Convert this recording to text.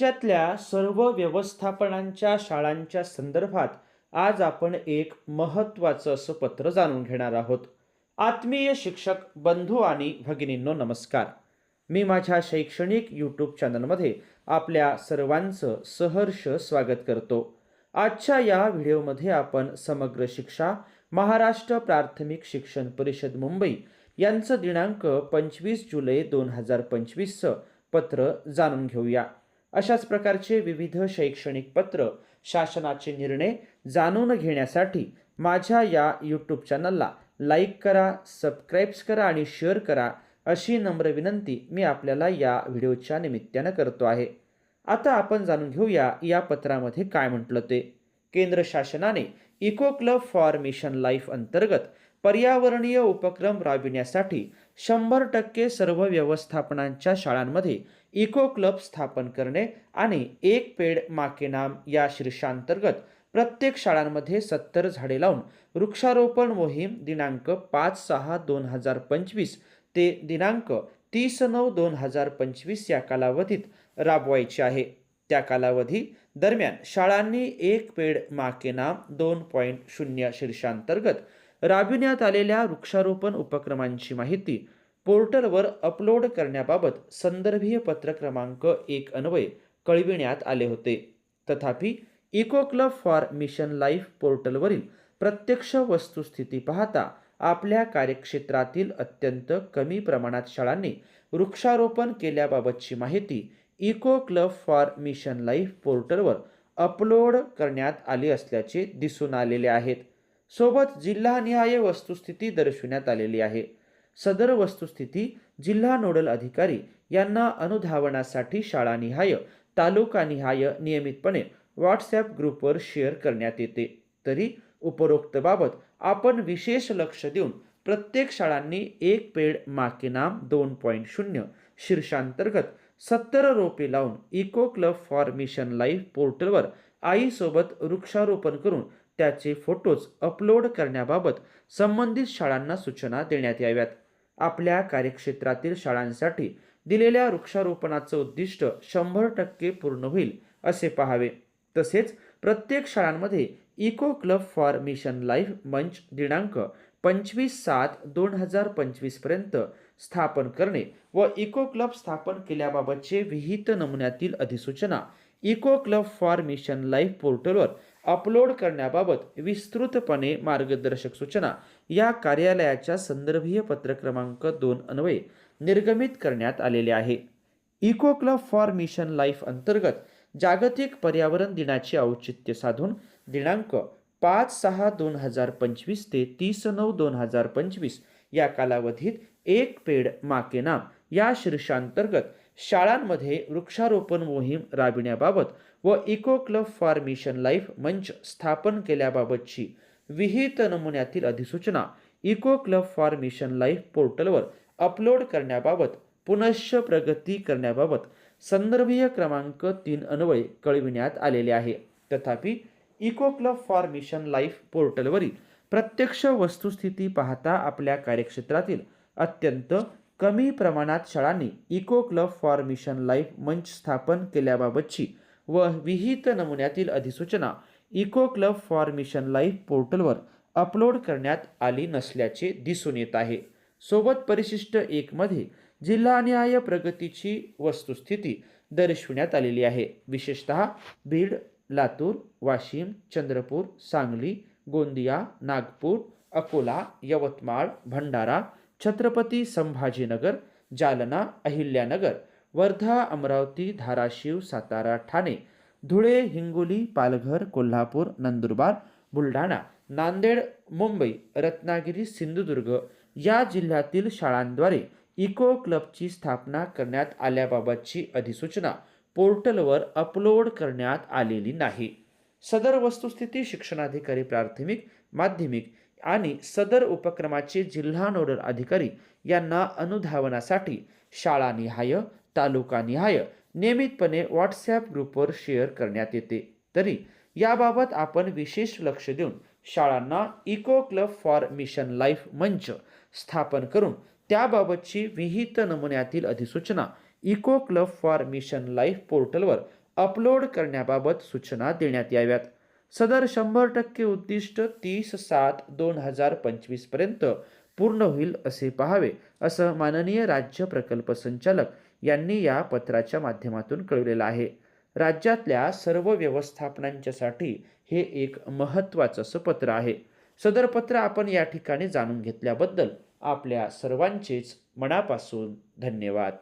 राज्यातल्या सर्व व्यवस्थापनांच्या शाळांच्या संदर्भात आज आपण एक महत्त्वाचं असं पत्र जाणून घेणार आहोत. आत्मीय शिक्षक बंधू आणि भगिनींनो नमस्कार. मी माझ्या शैक्षणिक यूट्यूब चॅनलमध्ये आपल्या सर्वांचं सहर्ष स्वागत करतो. आजच्या या व्हिडिओमध्ये आपण समग्र शिक्षा महाराष्ट्र प्राथमिक शिक्षण परिषद मुंबई यांचं दिनांक पंचवीस जुलै दोन हजार पंचवीसचं पत्र जाणून घेऊया. अशाच प्रकारचे विविध शैक्षणिक पत्र शासनाचे निर्णय जाणून घेण्यासाठी माझ्या या यूट्यूब चॅनलला लाईक करा सबस्क्राईब्स करा आणि शेअर करा अशी नम्र विनंती मी आपल्याला या व्हिडिओच्या निमित्तानं करतो आहे. आता आपण जाणून घेऊया या पत्रामध्ये काय म्हटलं ते. केंद्र शासनाने eco club for mission life अंतर्गत पर्यावरणीय उपक्रम राबविण्यासाठी शंभर टक्के सर्व व्यवस्थापनांच्या शाळांमध्ये इको क्लब स्थापन करणे आणि एक पेड माके नाम या शीर्षांतर्गत प्रत्येक शाळांमध्ये सत्तर झाडे लावून वृक्षारोपण मोहीम दिनांक पाच सहा दोन हजार पंचवीस ते दिनांक तीस नऊ दोन हजार पंचवीस या कालावधीत राबवायची आहे. त्या कालावधी दरम्यान शाळांनी एक पेड माके नाम दोन पॉईंट शून्य शीर्षांतर्गत राबविण्यात आलेल्या वृक्षारोपण उपक्रमांची माहिती पोर्टलवर अपलोड करण्याबाबत संदर्भीय पत्र क्रमांक एक अन्वये कळविण्यात आले होते. तथापि eco club for mission life पोर्टलवरील प्रत्यक्ष वस्तुस्थिती पाहता आपल्या कार्यक्षेत्रातील अत्यंत कमी प्रमाणात शाळांनी वृक्षारोपण केल्याबाबतची माहिती eco club for mission life पोर्टलवर अपलोड करण्यात आली असल्याचे दिसून आलेले आहेत. सोबत जिल्हानिहाय वस्तुस्थिती दर्शविण्यात आलेली आहे. सदर वस्तुस्थिती जिल्हा नोडल अधिकारी यांना अनुधावनासाठी शाळानिहाय तालुकानिहाय नियमितपणे व्हॉट्सॲप ग्रुपवर शेअर करण्यात येते. तरी उपरोक्तबाबत आपण विशेष लक्ष देऊन प्रत्येक शाळांनी एक पेड माके नाम दोन पॉईंट शून्य शीर्षांतर्गत सत्तर रोपे लावून eco club for mission life पोर्टलवर आईसोबत वृक्षारोपण करून त्याचे फोटोज अपलोड करण्याबाबत संबंधित शाळांना सूचना देण्यात याव्यात. आपल्या कार्यक्षेत्रातील शाळांसाठी दिलेल्या वृक्षारोपणाचं उद्दिष्ट शंभर टक्के पूर्ण होईल असे पाहावे. तसेच प्रत्येक शाळांमध्ये eco club for mission life मंच दिनांक पंचवीस सात दोन हजार पंचवीसपर्यंत स्थापन करणे व इको क्लब स्थापन केल्याबाबतचे विहित नमुन्यातील अधिसूचना eco club for mission life पोर्टलवर अपलोड करण्याबाबत विस्तृतपणे मार्गदर्शक सूचना. या कार्यालयाच्या संदर्भीय पत्र क्रमांक दोन अन्वये निर्गमित करण्यात आलेले आहे. Eco club for mission life अंतर्गत जागतिक पर्यावरण दिनाचे औचित्य साधून दिनांक पाच सहा दोन हजार पंचवीस ते तीस नऊ दोन हजार पंचवीस या कालावधीत एक पेड माके नाम या शीर्षांतर्गत शाळांमध्ये वृक्षारोपण मोहीम राबविण्याबाबत व eco club for mission life मंच स्थापन केल्याबाबतची विहित नमुन्यातील अधिसूचना eco club for mission life पोर्टलवर अपलोड करण्याबाबत पुनश्च प्रगती करण्याबाबत संदर्भीय क्रमांक तीन अन्वये कळविण्यात आलेले आहे. तथापि eco club for mission life पोर्टलवरील प्रत्यक्ष वस्तुस्थिती पाहता आपल्या कार्यक्षेत्रातील अत्यंत कमी प्रमाणात शाळांनी eco club for mission life मंच स्थापन केल्याबाबतची व विहित नमुन्यातील अधिसूचना eco club for mission life पोर्टलवर अपलोड करण्यात आली नसल्याचे दिसून येत आहे. सोबत परिशिष्ट एकमध्ये जिल्हानिहाय प्रगतीची वस्तुस्थिती दर्शविण्यात आलेली आहे. विशेषतः बीड लातूर वाशिम चंद्रपूर सांगली गोंदिया नागपूर अकोला यवतमाळ भंडारा छत्रपती संभाजीनगर जालना अहिल्यानगर वर्धा अमरावती धाराशिव सातारा ठाणे धुळे हिंगोली पालघर कोल्हापूर नंदुरबार बुलढाणा नांदेड मुंबई रत्नागिरी सिंधुदुर्ग या जिल्ह्यातील शाळांद्वारे इको क्लबची स्थापना करण्यात आल्याबाबतची अधिसूचना पोर्टलवर अपलोड करण्यात आलेली नाही. सदर वस्तुस्थिती शिक्षणाधिकारी प्राथमिक माध्यमिक आणि सदर उपक्रमाचे जिल्हा नोडल अधिकारी यांना अनुधावनासाठी शाळानिहाय तालुकानिहाय नियमितपणे व्हॉट्सॲप ग्रुपवर शेअर करण्यात येते. तरी याबाबत आपण विशेष लक्ष देऊन शाळांना eco club for mission life मंच स्थापन करून त्याबाबतची विहित नमुन्यातील अधिसूचना eco club for mission life पोर्टलवर अपलोड करण्याबाबत सूचना देण्यात याव्यात. सदर शंभर टक्के उद्दिष्ट तीस सात दोन हजार पंचवीसपर्यंत पूर्ण होईल असे पाहावे असं माननीय राज्य प्रकल्प संचालक यांनी या पत्राच्या माध्यमातून कळवलेलं आहे. राज्यातल्या सर्व व्यवस्थापनांच्यासाठी हे एक महत्त्वाचं असं पत्र आहे. सदर पत्र आपण या ठिकाणी जाणून घेतल्याबद्दल आपल्या सर्वांचेच मनापासून धन्यवाद.